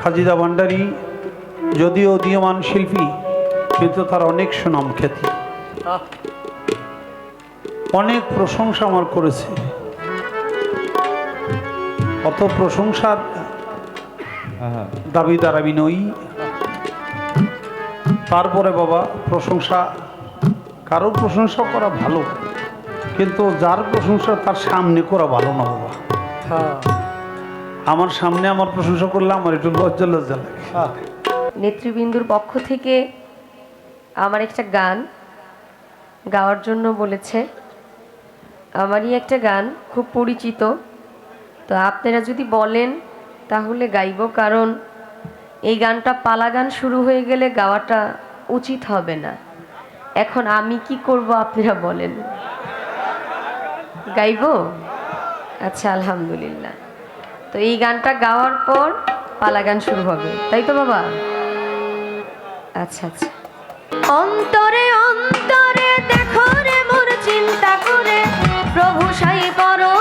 খাজিদা ভান্ডারী যদিও উদীয়মান শিল্পী কিন্তু তার অনেক সুনাম খ্যাতি। অনেক প্রশংসা আমার করেছে। অত প্রশংসার দাবিদার আমি নই। তারপরে বাবা প্রশংসা কারও প্রশংসা করা ভালো কিন্তু যার প্রশংসা তার সামনে করা ভালো না বাবা। হ্যাঁ, আমার সামনে আমার প্রশংসা করলে আমার একটু লজ্জা লজ্জা লাগে। নেতৃবৃন্দুর পক্ষ থেকে আমার একটা গান গাওয়ার জন্য বলেছে। আমারই একটা গান, খুব পরিচিত। তো আপনারা যদি বলেন তাহলে গাইব, কারণ এই গানটা পালা গান শুরু হয়ে গেলে গাওয়াটা উচিত হবে না। এখন আমি কি করব আপনারা বলেন। গাইব? আচ্ছা আলহামদুলিল্লাহ। তো এই গানটা গাওয়ার পর পালা গান শুরু হবে, তাই তো বাবা? আচ্ছা আচ্ছা। অন্তরে অন্তরে দেখো রে মোর চিন্তা করে, প্রভু সাই পরে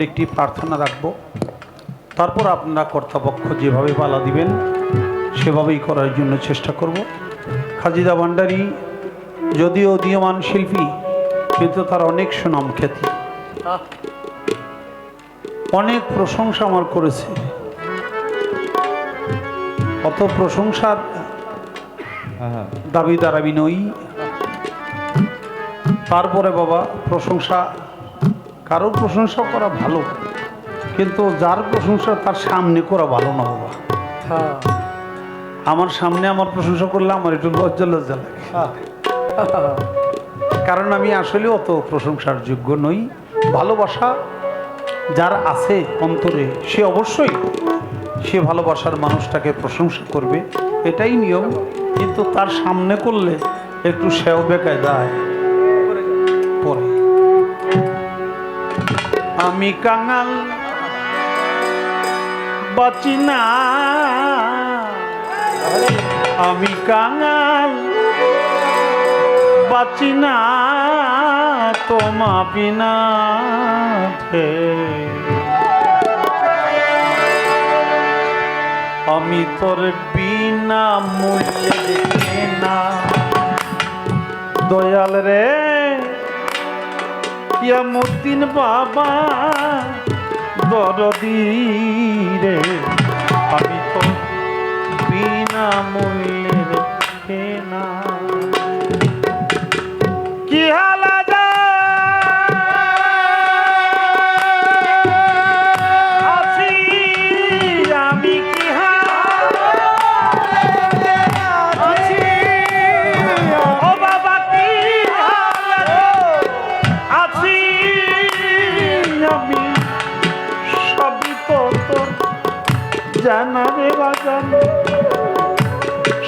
একটি প্রার্থনা রাখব। তারপর আপনারা কর্তাপক্ষ যেভাবে পালা দিবেন, সেভাবেই করার জন্য চেষ্টা করব। খাজিদা ভান্ডারী, যদিও উদীয়মান শিল্পী, কিন্তু তার অনেক সুনাম খ্যাতি। অনেক প্রশংসা আমার করেছে। অত প্রশংসার দাবিদার আমি নই। তারপরে বাবা, প্রশংসা কারও প্রশংসা করা ভালো, কিন্তু যার প্রশংসা তার সামনে করা ভালো না বাবা। আমার সামনে আমার প্রশংসা করলে আমার একটু লজ্জা লজ্জা লাগে। কারণ আমি আসলে অত প্রশংসার যোগ্য নই। ভালোবাসা যার আছে অন্তরে, সে অবশ্যই সে ভালোবাসার মানুষটাকে প্রশংসা করবে। এটাই নিয়ম, কিন্তু তার সামনে করলে একটু সেও বেকায় যায় আমি কাঙাল, বাঁচি না। আমি কাঙাল, বাঁচি না তোমা বিনা। আমি তোর বিনা মূল্যে না দয়াল রে। ইয়ামুদ্দিন বাবা বড়দিরে আমি তো বিনা মূল্যে দেখে না কি হালা জানা রে বাজান।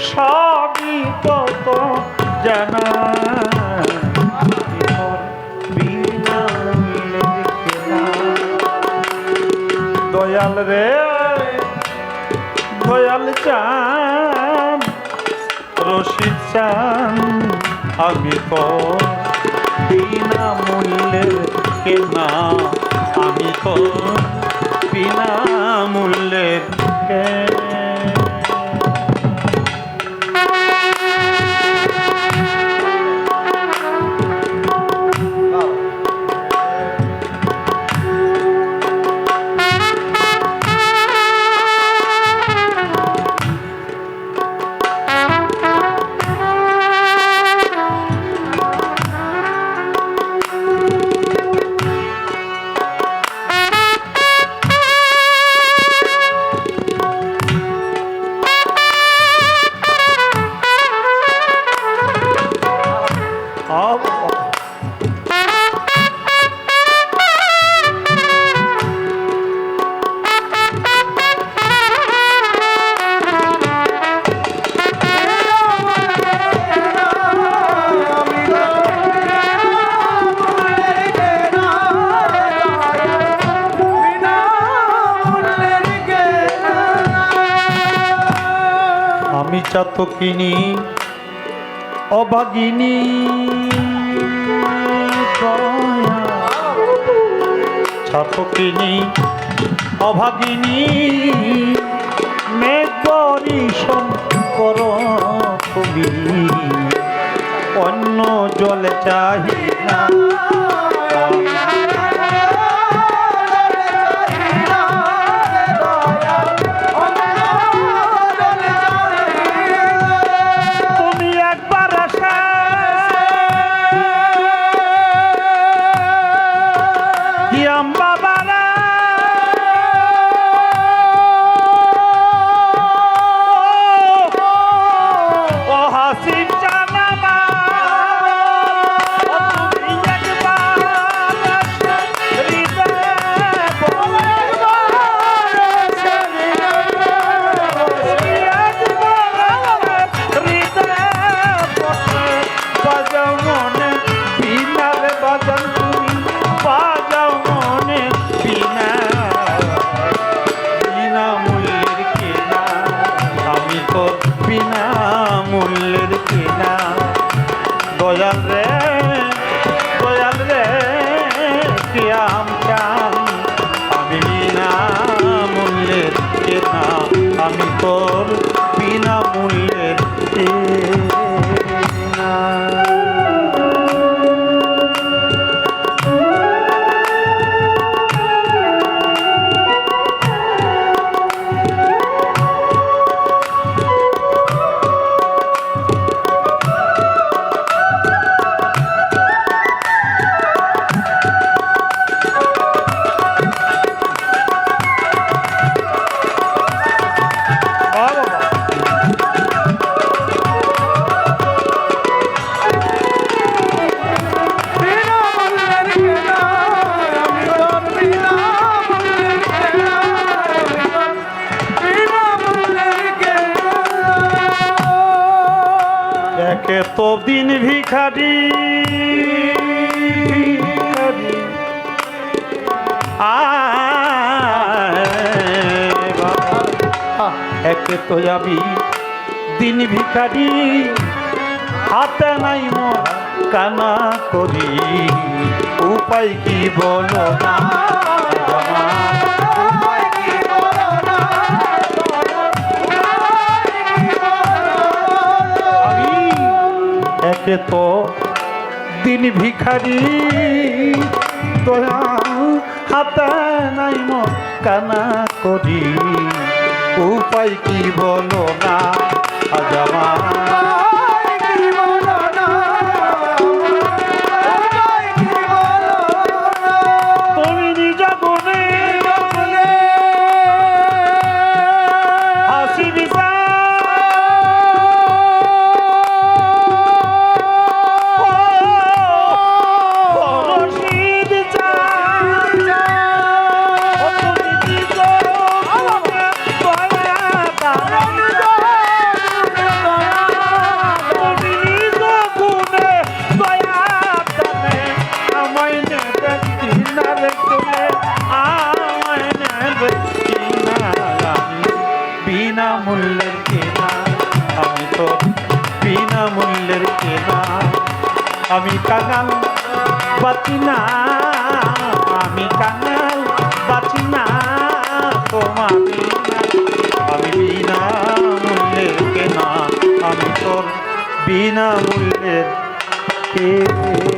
সবই তো তোর জানা দয়াল রে, দয়াল চান, রশিদ চান, আমি তো বিনা মূল্যে কেনা, আমি তো বিনা চাতকিনী অভাগিনী ছাতকিনী অভাগিনী মেঘরি শঙ্কর তুমি। অন্য জল চাহি এতদিন ভিখারি? একে তো যাবি দিন ভিখারি, হাতে নাই মোর কানা করি, উপায় কি বলো না? একে তো দিন ভিখারি দয়া হাতে নাই কানা করি। উপায় কি বলো না, আজ আমার আমি কাঙাল বাঁচি না। আমি কাঙাল বাঁচি না। তোমার। আমি বিনা মূল্যের কেনা। আমি তোর বিনা মূল্যের কেনা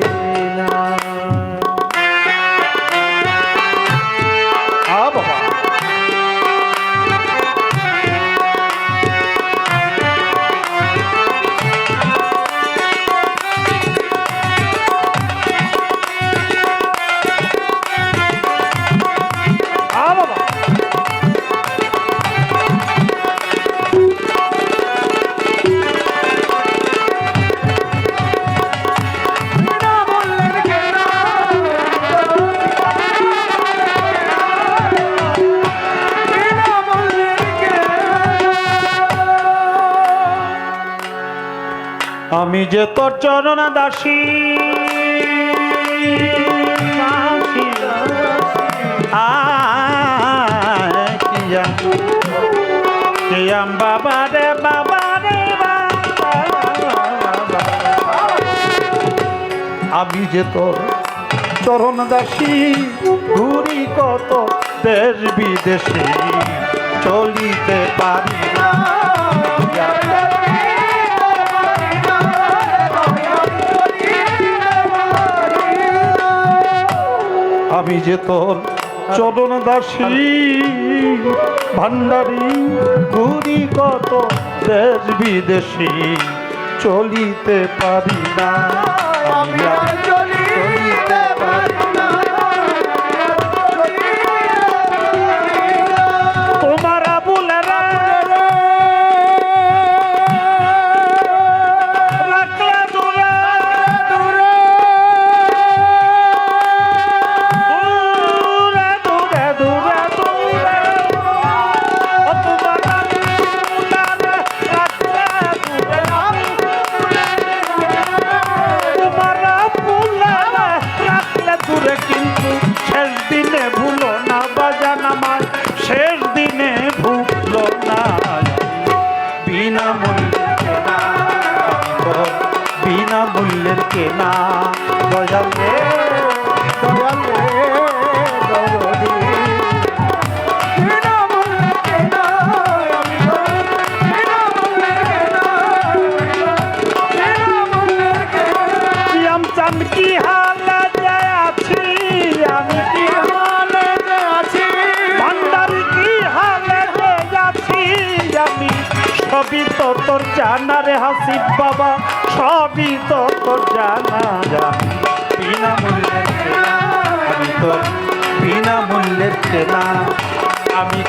যে তোর চরণ দাসী কিয়াম বাবা রে বাবা রে। আমি যে তোর চরণ দাসী, ঘুরি কত দেশ বিদেশে, চলিতে পারি আমি যে তোর চরণ দাসী ভান্ডারি ঘুরি কত দেশ বিদেশি চলিতে পারি না। আমি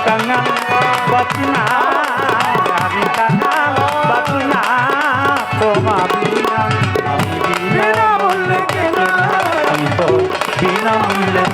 আমি কাঙাল বাঁচি না আমি কাঙাল বাঁচি না তোমার বিনা আমি বিনা মূল্যের কেনা। আমি তো বিনা মূল্যের